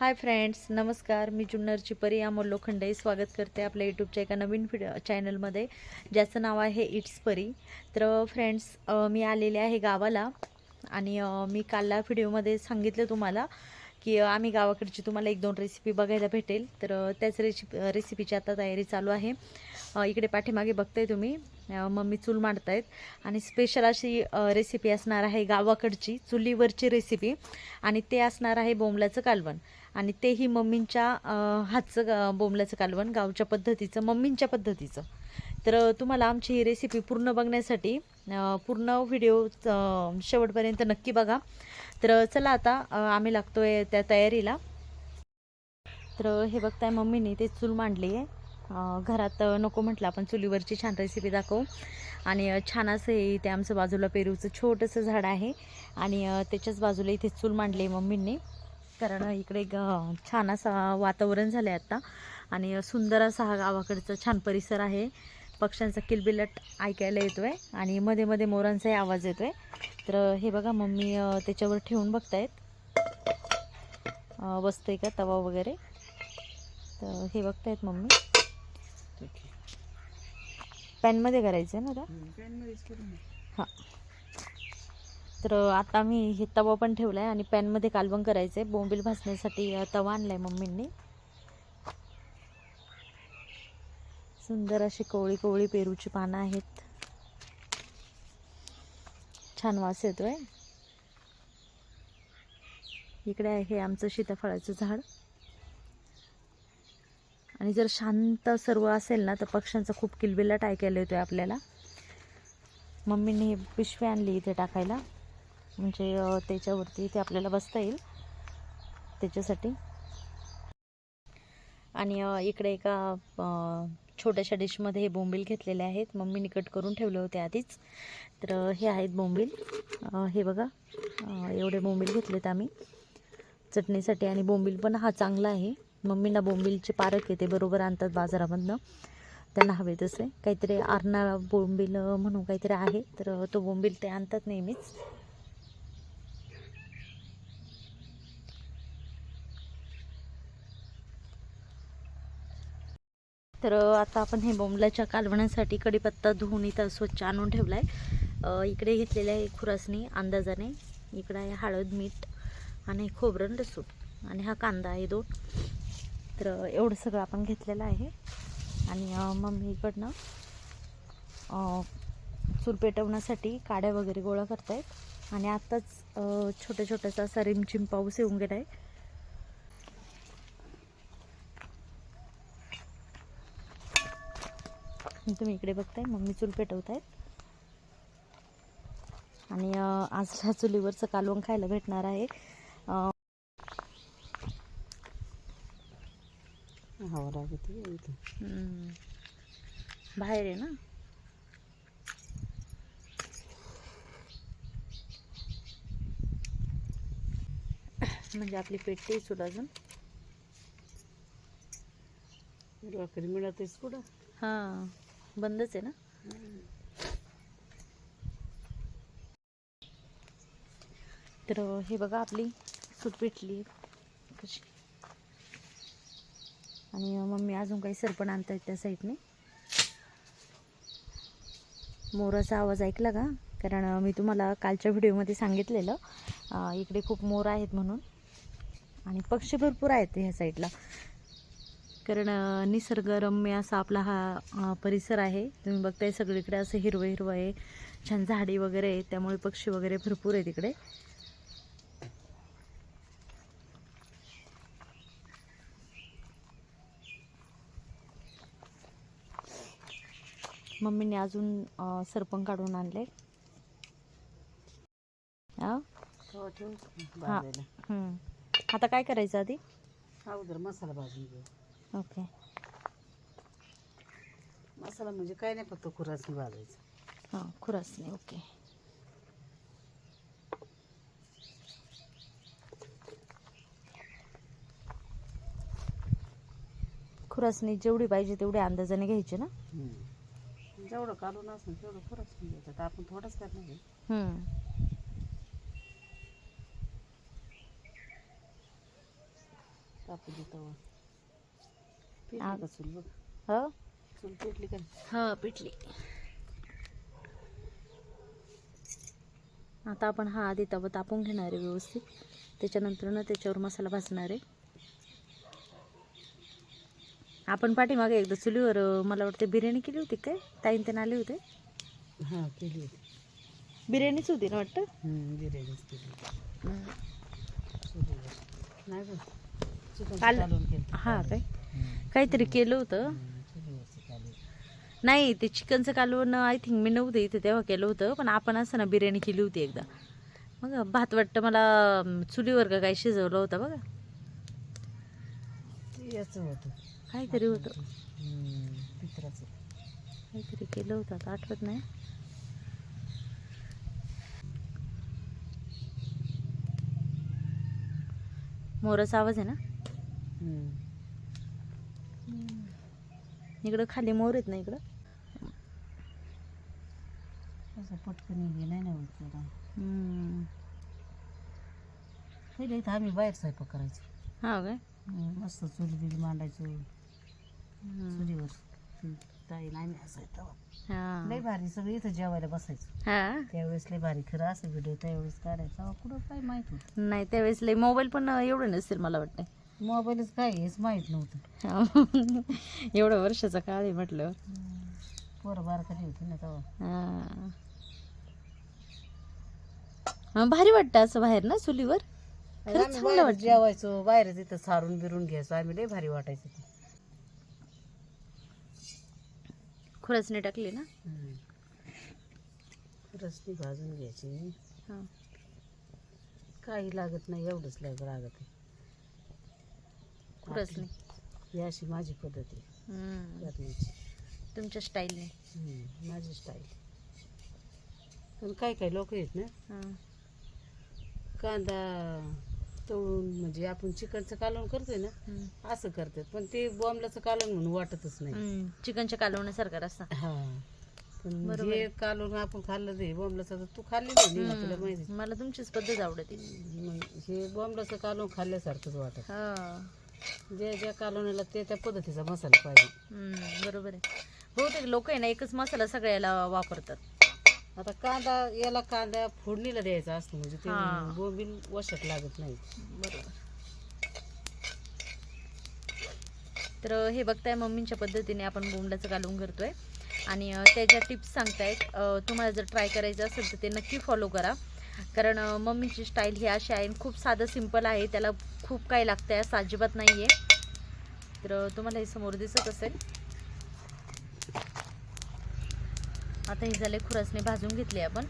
Hi friends नमस्कार. मी जुन्नरची परी अमोल लोखंडे. स्वागत करते आपल्या यूट्यूबच्या एका नवीन व्हिडिओ चॅनलमध्ये ज्याचं नाव आहे इट्स परी तर फ्रेंड्स मी आलेले आहे गावाला आणि मी कालला व्हिडिओमध्ये सांगितलं तुम्हाला की आम्ही गावाकडची तुम्हाला एक दोन रेसिपी बघायला भेटेल. तर त्याच रेसिपी रेसिपीची आता तयारी चालू आहे. इकडे पाठीमागे बघताय तुम्ही. मम्मी चूल मांडतायत. आणि स्पेशल अशी रेसिपी असणार आहे गावाकडची चुलीवरची रेसिपी आणि ते असणार आहे बोंबल्याचं कालवण. आणि तेही मम्मींच्या हातचं बोंबल्याचं कालवण गावच्या पद्धतीचं मम्मींच्या पद्धतीचं. तर तुम्हाला आमची ही रेसिपी पूर्ण बघण्यासाठी पूर्ण व्हिडिओ शेवटपर्यंत नक्की बघा. तर चला आता आम्ही लागतो आहे त्या तयारीला. तर हे बघताय मम्मीने ते चूल मांडली आहे घरात नको म्हटलं आपण चुलीवरची छान रेसिपी दाखवू. आणि छान असं हे इथे आमचं बाजूला पेरूचं छोटंसं झाड आहे. आणि त्याच्याच बाजूला इथे चूल मांडली आहे मम्मींनी. कारण इकडे ग- छान असं वातावरण झालं आहे आत्ता आणि सुंदर असा हा गावाकडचा छान परिसर आहे. पक्ष्यांचा किलबिलट ऐकायला येतो आहे आणि मध्ये मध्ये मोरांचाही आवाज येतो आहे तर हे बघा मम्मी त्याच्यावर ठेवून बघतायत. बसतंय का तवा वगैरे? तर हे बघतायत मम्मी. पॅनमध्ये करायचं आहे ना आता? हां. तर आता मी हे तवा पण ठेवला आहे आणि पॅनमध्ये कालवण करायचं आहे बोंबील भाजण्यासाठी तवा आणला आहे मम्मींनी. सुंदर अशी कोवळी कोवळी पेरूची पानं आहेत. छान वास येतोय. इकडे आहे आमचं सीताफळाचं झाड. आणि जर शांत सर्व असेल ना तर पक्ष्यांचा खूप किलबिलाट ऐकायला येतोय आपल्याला. मम्मीने हे पिशवी आणली इथे टाकायला. म्हणजे त्याच्यावरती इथे आपल्याला बसता येईल. त्याच्यासाठी. आणि इकडे एका छोट्याशा डिशमध्ये हे बोंबील घेतलेले आहेत. मम्मीने कट करून ठेवले होते आधीच. तर हे आहेत बोंबील. हे बघा. एवढे बोंबील घेतलेत आम्ही. चटणीसाठी आणि बोंबील पण हा चांगला आहे. मम्मींना बोंबीलचे पारक येते. बरोबर आणतात बाजारामधनं. त्यांना हवे तसे. काहीतरी आरना बोंबील म्हणून काहीतरी आहे. तर तो बोंबील ते आणतात नेहमीच. तर आता आपण हे बोंबलाच्या कालवण्यासाठी कढीपत्ता धुवून इथं स्वच्छ आणून ठेवला आहे इकडे घेतलेलं आहे खुरासणी अंदाजाने. इकडं आहे हळद मीठ आणि खोबरं लसूण आणि हा कांदा आहे दोन. तर एवढं सगळं आपण घेतलेलं आहे. आणि मम्मी इकडनं चूल पेटवण्यासाठी काड्या वगैरे गोळा करतायत. आणि आत्ताच छोट्या छोट्यासा असा रिमचिम पाऊस येऊन गेला आहे तुम्ही इकडे बघताय मम्मी चूल पेटवतायत. आणि अ, आज ह्या चुलीवरचं कालवण खायला भेटणार आहे. बाहेर आहे ना? म्हणजे आपली पेटते चूल अजून. भाकरी मिळतेच पुढं हां. बंदच आहे ना? तर हे बघा आपली सूट पेटली कशी? आणि मम्मी अजून काही सरपण आणतायत त्या साईडने. मोराचा आवाज ऐकला का? कारण मी तुम्हाला कालच्या व्हिडिओमध्ये सांगितलेलं इकडे खूप मोर आहेत म्हणून. आणि पक्षी भरपूर आहेत ह्या साईडला. कारण निसर्गरम्य असा आपला हा परिसर आहे. तुम्ही बघताय सगळीकडे असं हिरवं हिरवं आहे छान झाडी वगैरे आहे त्यामुळे पक्षी वगैरे भरपूर आहे तिकडे मम्मीने अजून सरपण काढून आणले. हा? हा. आता काय करायचं आधी? अगोदर मसाला भाजून घेऊ. ओके. मसाला म्हणजे काय नाही फक्त खुरासनी भाजायचं हां खुरासने ओके. खुरासणी जेवढी पाहिजे तेवढ्या अंदाजाने घ्यायची ना? जेवढं काढून असं तेवढं खुरासनी घ्यायचं आपण थोडंच करणार आहे. हम्म. तापू दे पेटली का? हो पेटली. हा आता आपण हा आधी तवा तापून घेणार आहे व्यवस्थित. त्याच्यानंतर ना त्याच्यावर मसाला भाजणार आहे. आपण पाठीमागे एकदा चुलीवर मला वाटते बिर्याणी केली होती काय? ताईन ते आले होते. हां केली होती. बिर्याणीच होती ना वाटतं? बिर्याणीच नाही केलं. हा काय? काहीतरी केलं होतं. नाही ते चिकनचं कालवण आय थिंक मी नव्हते इथे तेव्हा केलं होतं पण आपण असं ना बिर्याणी केली होती एकदा. मग भात वाटतं मला चुलीवर का काय शिजवलं होतं बघा. याचं होतं. काहीतरी होतं. पित्राचं. काहीतरी केलं होतं आता आठवत नाही. मोराचा आवाज आहे ना. इकडं खाली मोर आहेत ना इकडं? असं पटकन हे नाही ना होत जरा. हम्म. पहिले इथं आम्ही बाहेर स्वयंपाक करायचो. हा काय? मस्त चूल बिल मांडायचो. हम्म. चुलीवर. ताईन आम्ही असायचो हा. लय भारी सगळे इथं जेवायला बसायचो. हा? त्यावेळेस लय भारी खरं असं व्हिडिओ त्यावेळेस काढायचा. कुठं काय माहीत होत. नाही त्यावेळेस लय मोबाईल पण एवढं नसेल मला वाटतं. मोबाईलच काय हेच माहीत नव्हतं. एवढं वर्षाचा काळ आहे म्हटलं. पोरं बारकाली होती ना तेव्हा. हा. हा, भारी वाटतं असं बाहेर ना चुलीवर? खरंच आम्ही चांगलं बाहेर वाटतं. जेवायचो बाहेर तिथं सारून बिरून घ्यायचो. आम्ही लय भारी वाटायचं ते. खुरसणी टाकली ना? हम्म. रसनी भाजून घ्यायची. हा. काही लागत नाही एवढंच लाग लागत आहे. ही अशी माझी पद्धत आहे. हम्म. करण्याची तुमच्या स्टाईलने. हम्म, माझी स्टाईल. पण काही काही लोक आहेत ना? हा. कांदा तळून म्हणजे आपण चिकनचं कालवण करतोय ना हम्म. असं करतात. पण ते बॉम्बलाचं कालवण म्हणून वाटतच नाही. हम्म. चिकनच्या कालवण्यासारखा रस्सा. हा. पण बरोबर. हे कालवण आपण खाल्लं ते बॉम्बलाचं तर तू खाल्लेलं ना तुला माहिती. मला तुमचीच पद्धत आवडते. मग हे बॉम्बलाचं कालवण खाल्ल्यासारखंच वाटत. हा. ज्या ज्या कालवणाला ते त्या पद्धतीचा मसाला पाहिजे. हम्म, बरोबर आहे. बहुतेक लोक आहे ना एकच मसाला सगळ्याला वापरतात. आता कांदा याला कांदा फोडणीला द्यायचा असतो म्हणजे ते हा. बोंबील वशात लागत नाही. बरोबर. तर हे बघताय मम्मींच्या पद्धतीने आपण बोंबलाचं कालवून करतोय. आणि अं, त्या ज्या टिप्स सांगतायत. अं, तुम्हाला जर ट्राय करायचं असेल तर ते नक्की फॉलो करा. कारण मम्मीची स्टाईल ही अशी आहे आणि खूप साधं सिंपल आहे. त्याला खूप काही लागतं आहे असं अजिबात नाही आहे तर तुम्हाला हे समोर दिसत असेल. आता हे झाले खुरसने भाजून घेतले आपण.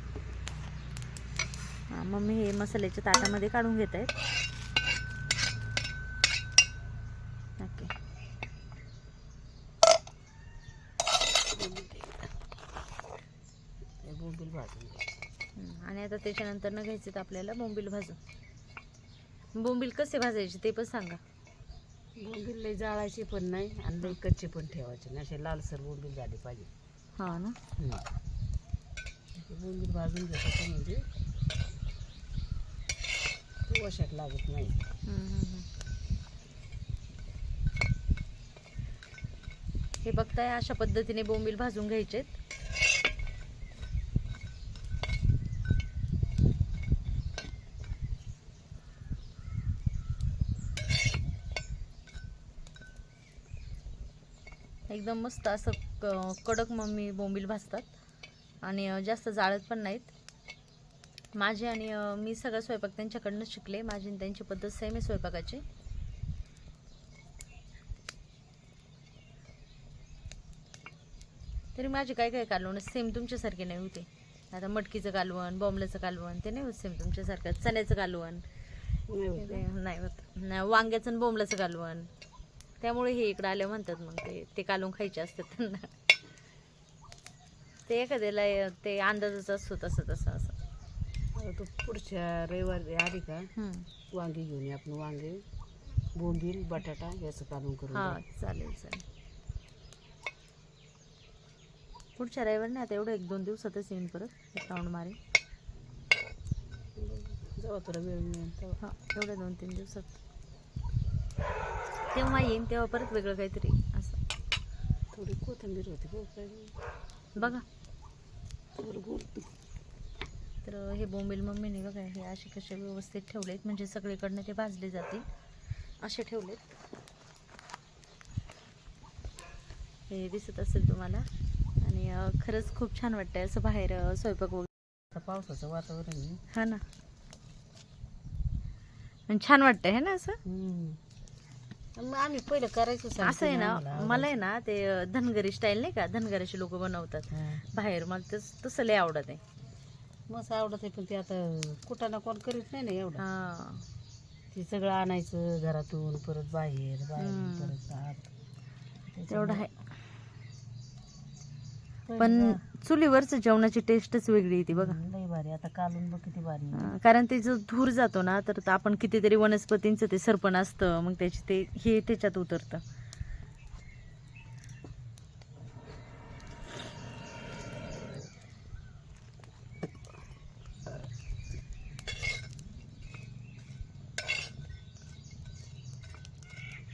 मम्मी हे मसाल्याच्या ताटामध्ये काढून घेत आहेत ओके ते बोंबील भाजून घ्यायचे. हम्म, आणि आता त्याच्यानंतर न घ्यायचे आपल्याला बोंबील भाजून. बोंबील कसे भाजायचे ते पण सांगा. बोंबील लई जाळायचे पण नाही आणि लई कच्चे पण ठेवायचे नाही. असे लालसर बोंबील झाले पाहिजे. हां ना? बोंबील भाजून घ्यायचं म्हणजे ते वशात लागत नाही. हे बघताय अशा पद्धतीने बोंबील भाजून घ्यायचेत. एकदम मस्त असं क- कडक मम्मी बोंबील भाजतात. आणि जास्त जाळत पण नाहीत. माझे आणि मी सगळा स्वयंपाक त्यांच्याकडनं शिकले. माझी आणि त्यांची पद्धत सेम आहे स्वयंपाकाची. तरी माझे काय काय कालवण सेम तुमच्यासारखे नाही होते. आता मटकीचं कालवण बॉम्बलाचं कालवण ते नाही होत सेम तुमच्यासारखं. चण्याचं कालवण. नाही होत वांग्याचं आणि बोंबलाचं कालवण. त्यामुळे हे इकडं आल्या म्हणतात मग ते ते कालवून खायचे असतात त्यांना. ते एखाद्याला ते अंदाजच असतो तसं तसं असं. तू पुढच्या रविवारी आली का. वांगी घेऊन ये आपण वांगे बोंबील बटाटा याचं कालवण करून हा. चालेल चालेल. पुढच्या रविवारी नाही आता एवढं एक दोन दिवसातच येईन परत राऊंड मारेन. जेव्हा तुला वेळ मिळेल तेव्हा. हा एवढ्या दोन तीन दिवसात. तेव्हा येईन तेव्हा परत वेगळं काहीतरी असं. थोडी कोथिंबीर होती बघ काय नाही. बघा. थोडं बोलतो तर हे बोंबील मम्मीने बघा हे असे कसे व्यवस्थित ठेवलेत. म्हणजे सगळीकडनं ते भाजले जातील. असे ठेवलेत. हे दिसत असेल तुम्हाला. आणि खरंच खूप छान वाटतंय असं बाहेर स्वयंपाक वगैरे. पावसाचं वातावरण हा ना. आणि छान वाटतंय है ना असं? मग आम्ही पहिलं करायचो असं आहे ना मला आहे ना ते धनगरी स्टाईल नाही का? धनगराचे लोक बनवतात. बाहेर मला तस तसं लय आवडत आहे. मस्त आवडत आहे पण ते आता कुठं ना कोण करीत नाही ना एवढं. हा. ते सगळं आणायचं घरातून परत बाहेर बाहेर हम्म. परत आत तेवढं आहे. पण चुलीवरच जेवणाची टेस्टच वेगळी येते बघा. लई भारी. आता कालून बघ किती भारी आहे. अं, कारण ते जो धूर जातो ना तर ते आपण कितीतरी वनस्पतींचं ते सरपण असतं मग त्याची ते हे त्याच्यात उतरतं.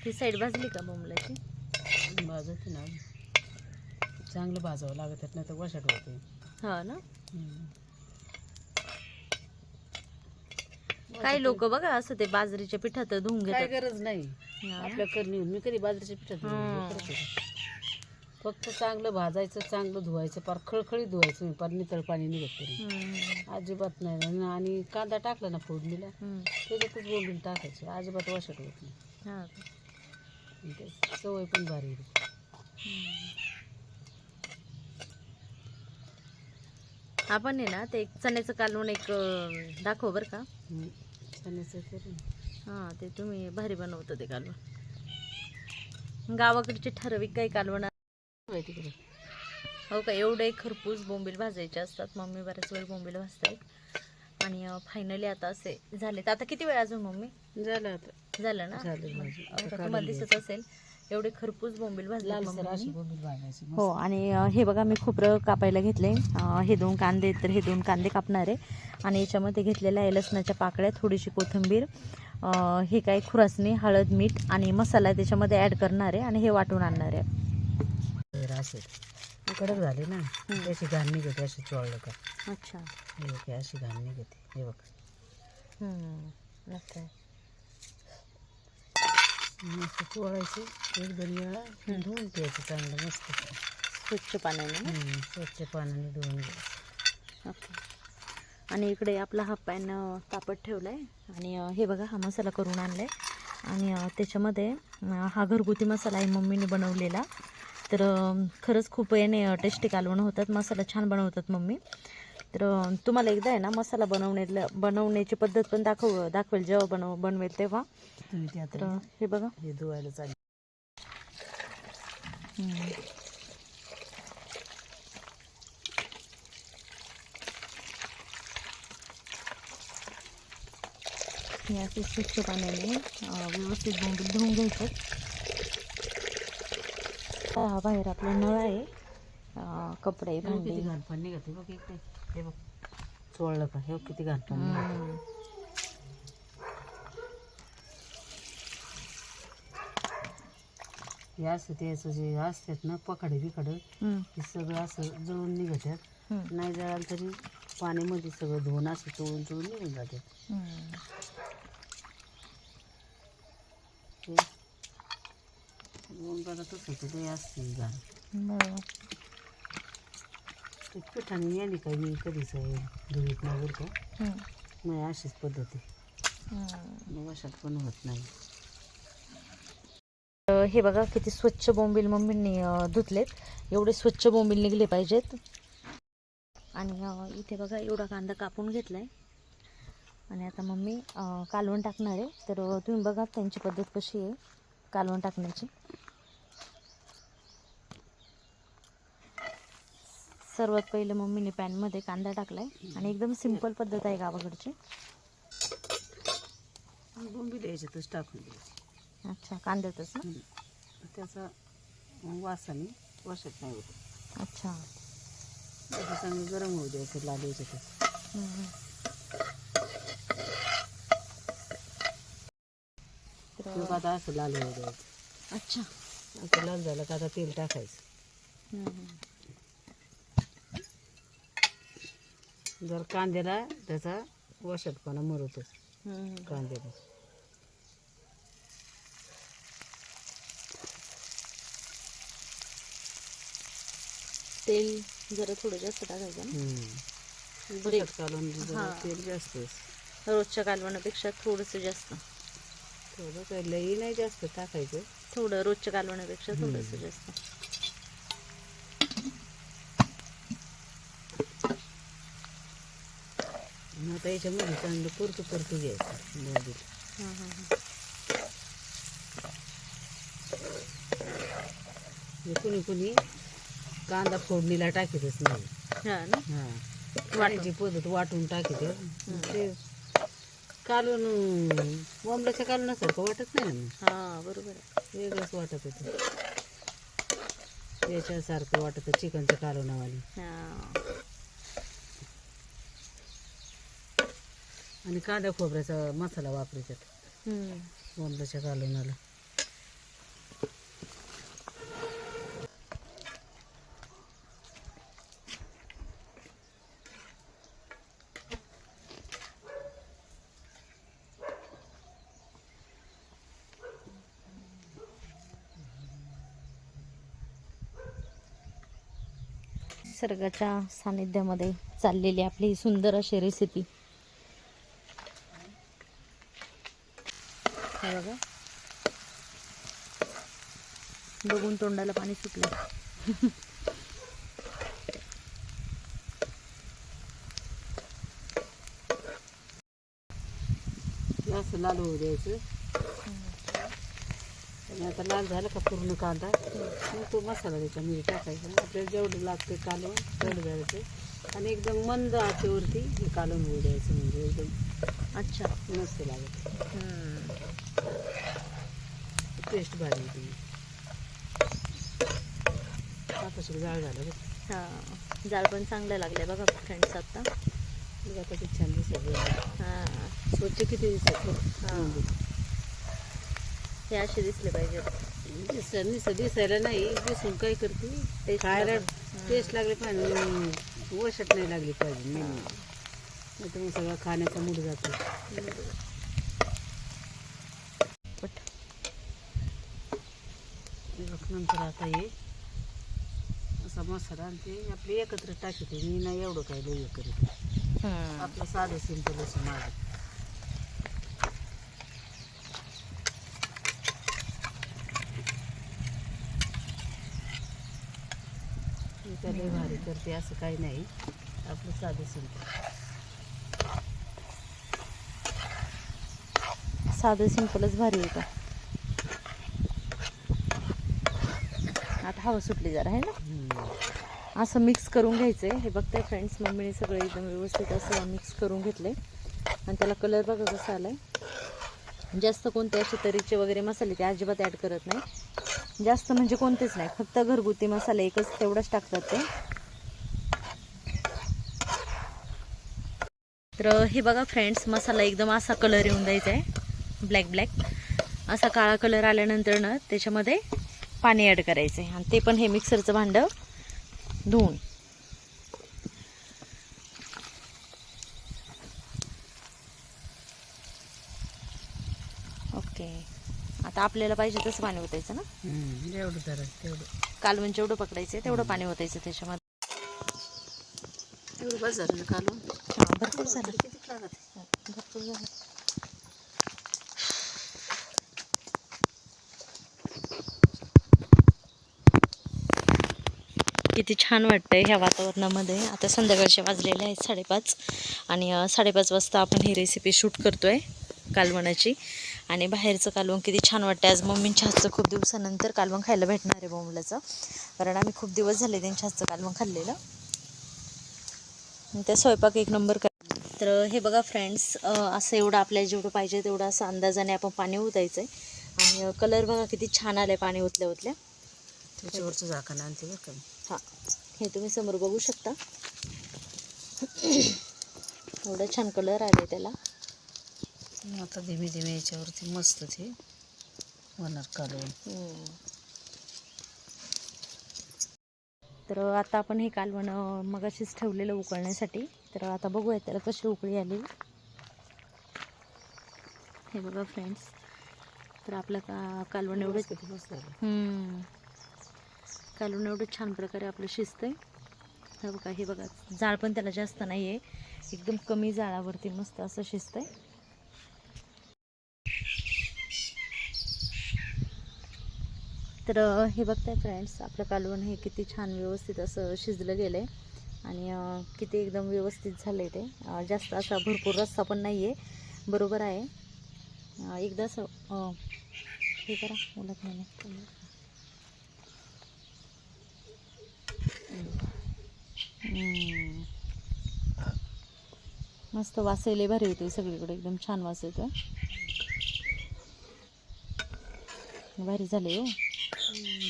ही साईड भाजली का बोंबलाची भाजत ना. चांगलं भाजावं लागत नाही तर वशाट होते. हा ना? काही लोक बघा असं ते बाजरीच्या पिठात धुवून काय घेतात. गरज नाही. हा? आपल्या करणी मी कधी बाजरीच्या पिठात. फक्त चांगलं भाजायचं चांगलं धुवायचं पार खळखळीत धुवायचं मी पार नितळ पाणी निघत तरी. हम्म, अजिबात नाही. आणि- आणि कांदा टाकला ना फोडणीला हम्म. त्याच्यातच बोलून टाकायचे. अजिबात वशाट होत नाही. हा. आणि ते सवय पण भारी आहे. आपण आहे ना ते एक चण्याचं कालवण एक दाखव बरं का. चण्याचं हां ते तुम्ही भारी बनवतं ते कालवण. गावाकडचे ठराविक काही कालवण तिकडे. हो का एवढे खरपूस बोंबील भाजायचे असतात. मम्मी बऱ्याच वेळ बोंबील भाजतात. आणि फायनली आता असे झालेत. आता किती वेळ अजून मम्मी? झालं आता. झालं ना? झालं तुम्हाला दिसत असेल. एवढे खरपूस बोंबील भाजले लालसर अशी बोंबील भाजायची हो आणि हे बघा मी खोबरं कापायला घेतले हे दोन कांदे तर हे दोन कांदे कापणार आहे. आणि याच्यामध्ये घेतलेल्या आहे लसणाच्या पाकळ्या थोडीशी कोथिंबीर. हे काय खुरासणी हळद मीठ आणि मसाला त्याच्यामध्ये ॲड करणार आहे आणि हे वाटून आणणार आहे. असे कडक झाले ना त्याची घाण निघते अशी चोळलं का. अच्छा. हे बघ, अशी घाण निघते हे बघ. मस्त चोळायचे एक दोन वेळा धुवून प्यायचं चांगलं मस्त. स्वच्छ पाण्याने? हम्म, स्वच्छ पाण्याने धुवून घ्यायचं ओके. आणि इकडे आपला हा पॅन अ, तापत ठेवला आहे आणि अ, हे बघा हा मसाला करून आणला आहे आणि अ, त्याच्यामध्ये अ, हा घरगुती मसाला आहे मम्मीने बनवलेला. तर अ, खरंच खूप याने टेस्टी कालवण होतात. मसाला छान बनवतात मम्मी. तर तुम्हाला एकदा आहे ना मसाला बनवण्याला बनवण्याची पद्धत पण दाखव दाखवेल जेव्हा बनव बनवेल तेव्हा. तर हे बघा. हे धुवायला चालेल. हे असे स्वच्छ पाण्याने व्यवस्थित बोंबील धुवून घ्यायचं. हा बाहेर आपला नळ आहे. कपडे हे भांडी. किती घाण पाणी निघते बघ इकडे हे बघ. चोळलं का हे किती. हम्म. हे असं ते असं जे असतात ना पकडे बिकडे. ते सगळं असं जळून निघतात. नाही जळालं तरी पाण्यामध्ये सगळं धुवून असं चोळून चोळून निघून जाते तसं ते असते बरोबर. ते पिठाने याने काही मी कधीच धुवीत नाही बरं का नाही अशीच पद्धती हम्म. मग अशात पण होत नाही हे बघा किती स्वच्छ बोंबील मम्मींनी धुतलेत. एवढे स्वच्छ बोंबील निघले पाहिजेत. आणि इथे बघा एवढा कांदा कापून घेतला आहे आणि आता मम्मी कालवण टाकणार आहे. तर तुम्ही बघा त्यांची पद्धत कशी आहे कालवण टाकण्याची. सर्वात पहिलं मम्मीने पॅनमध्ये कांदा टाकलाय. आणि एकदम सिंपल पद्धत आहे गावाकडची. बोंबी द्यायच्यातच टाकून द्यायची. अच्छा कांद्यातच ना? त्याचा वासाने वाशत नाही होत. अच्छा. चांगलं गरम होऊ द्यायचं लाल मग आता असं लाल होऊ द्यायचं. अच्छा. लाल झालं का आता तेल टाकायचं. जर कांद्याला त्याचा वशटपणा मरतो. कांद्याला तेल जरा थोडं जास्त टाकायचं जरा हा. तेल जास्त रोजच्या कालवणापेक्षा थोडंसं जास्त. थोडं काही लई नाही जास्त टाकायचं. थोडं रोजच्या कालवणापेक्षा थोडंसं जास्त. आणि आता याच्यामध्ये चांगलं परतू परतू घ्यायचं मोदीत हां हां हां म्हणजे कुणी कुणी कांदा फोडणीला टाकीतच नाही हां ना हा वाटायची पद्धत वाटून टाकीते ते कालवण बोंबल्याच्या कालवणासारखं वाटत नाही ना मग. हां बरोबर आहे वेगळंच वाटत होतं याच्यासारखं वाटत होतं चिकनच्या कालवणावाली हां आणि कांदा खोबऱ्याचा मसाला वापरायच्यात हम्म. बोंबल्याच्या कालवणाला. निसर्गाच्या सानिध्यामध्ये चाललेली आपली ही सुंदर अशी रेसिपी बघून तोंडाला पाणी सुटलं. जास्त लाल होऊ द्यायचं. आणि आता लाल झालं का पूर्ण कांदा? मग तो मसाला त्याच्यामध्ये टाकायचा. आपल्याला जेवढं लागतं कालवण तेवढं द्यायचं आणि एकदम मंद आचेवरती हे कालवण होऊ द्यायचं म्हणजे एकदम अच्छा. मस्त लागत हम्म. टेस्ट भारी कापासून जाळ झालं बघ. हा जाळ पण चांगलं लागले बघा फ्रेंड्स आता. मग आता ते छान दिसत हा स्वच्छ किती दिसत हा. हे असे दिसले पाहिजे. दिस दिस दिसायला नाही. दिसून काय करते? खायला. टेस्ट लागले. पाहिजे वशट नाही लागली पाहिजे. नाही तर मग सगळं खाण्याचा मूड जातो. बघ नंतर आता हे असा मसाला आणि ते आपले एकत्र टाकते. मी नाही एवढं काय लई हे करीत हम्म. आपलं साधं सिंपल असं माझं. मी काय लई भारी करते असं काही नाही. आपलं साधं सिंपल साधं सिंपलच भारी होतं आता हवा सुटली जरा आहे ना? असं मिक्स करून घ्यायचं आहे हे बघताय फ्रेंड्स मम्मीने सगळं एकदम व्यवस्थित असं मिक्स करून घेतले आणि त्याला कलर बघा कसा आला आहे जास्त कोणते असे तरीचे वगैरे मसाले ते अजिबात ॲड करत नाही. जास्त म्हणजे कोणतेच नाही. फक्त घरगुती मसाले एकच तेवढंच टाकतात ते. तर हे बघा फ्रेंड्स मसाला एकदम असा कलर येऊन द्यायचा आहे ब्लॅक ब्लॅक असा काळा कलर आल्यानंतर ना त्याच्यामध्ये पाणी ॲड करायचं आहे आणि ते पण हे मिक्सरचं भांडं धुवून ओके आता आपल्याला पाहिजे तसं पाणी ओतायचं ना? जेवढं जरा तेवढं. कालवण जेवढं पकडायचं तेवढं पाणी ओतायचं त्याच्यामध्ये. तेवढं बस झालं कालवण हां भरपूर झालं. किती लागत? भरपूर झालं. किती छान वाटतंय ह्या वातावरणामध्ये. आता संध्याकाळचे वाजलेले आहेत साडेपाच आणि साडेपाच वाजता आपण ही रेसिपी शूट करतोय कालवणाची. आणि बाहेरचं कालवण किती छान वाटतं आज मम्मींच्या हातचं खूप दिवसानंतर कालवण खायला भेटणार आहे बोंबलाचं. कारण आम्ही खूप दिवस झाले त्यांच्या हातचं कालवण खाल्लेलं. आणि त्या स्वयंपाक एक नंबर कर तर हे बघा फ्रेंड्स असं एवढं आपल्याला जेवढं पाहिजे तेवढं असं अंदाजाने आपण पाणी ओतायचं आहे आणि कलर बघा किती छान आलं आहे पाणी ओतल्या ओतल्या. त्याच्यावरचं झाकण आणते बरं का. हां. हे तुम्ही समोर बघू शकता. एवढं छान कलर आले त्याला. आता धीमे धीमे याच्यावरती मस्त ते होणार कालवण तर आता आपण हे कालवण मग अशीच ठेवलेलं उकळण्यासाठी. तर आता बघूया त्याला कशी उकळी आली. हे बघा फ्रेंड्स तर आपलं का कालवण एवढं किती कालून एवढं छान प्रकारे आपलं शिजतंय. हे बघा हे बघा. जाळ पण त्याला जास्त नाही आहे एकदम कमी जाळावरती मस्त असं शिजतंय. तर हे बघताय फ्रेंड्स आपलं कालवण हे किती छान व्यवस्थित असं शिजलं गेलं आहे आणि किती एकदम व्यवस्थित झालं आहे ते जास्त असा भरपूर रस्सा पण नाही आहे बरोबर आहे. एकदा असं हे करा बोलत नाही मी. हम्म. मस्त वास लय भारी येतोय सगळीकडे एकदम छान वास येतोय. भारी झाले हो.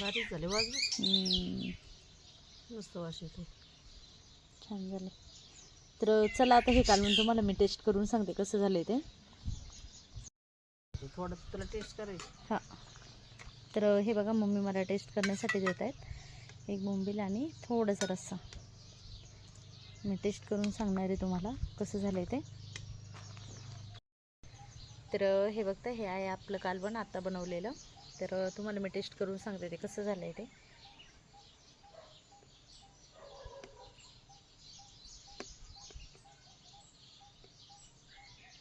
बारीक झाले हम्म. मस्त वास येतो छान झालं तर चला आता हे कालवून तुम्हाला मी टेस्ट करून सांगते कसं झालंय ते. थोडं तुला टेस्ट करायची. हां. तर हे बघा मम्मी मला टेस्ट करण्यासाठी देत आहेत एक बोंबील आणि थोडंसं रस्सा. मी टेस्ट करून सांगणार आहे तुम्हाला कसं झालं आहे ते. तर हे बघता हे आहे आपलं कालवण आत्ता बनवलेलं. तर तुम्हाला मी टेस्ट करून सांगते ते कसं झालं आहे ते.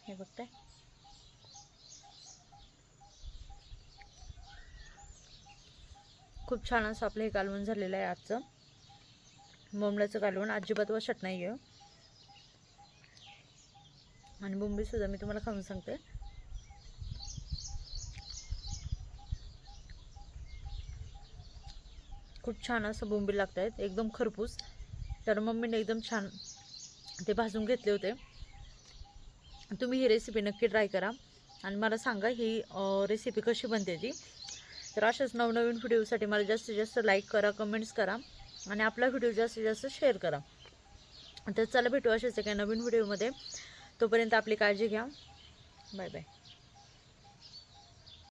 हे बघताय खूप छान असं आपलं हे कालवण झालेलं आहे आजचं. बोंबल्याचं कालवण अजिबात वशट नाही आहे आणि बोंबीसुद्धा मी तुम्हाला खाऊन सांगते. खूप छान असं बोंबील लागत आहेत एकदम खरपूस. तर मम्मीने एकदम छान ते भाजून घेतले होते. तुम्ही ही रेसिपी नक्की ट्राय करा. आणि मला सांगा ही रेसिपी कशी बनते ती. तर अशाच नवनवीन व्हिडिओसाठी मला जास्तीत जास्त लाईक करा कमेंट्स करा. आणि आपला व्हिडिओ जास्तीत जास्त शेअर करा. तर चला भेटू अशाच एका नवीन व्हिडिओमध्ये. तोपर्यंत आपली काळजी घ्या. Bye bye.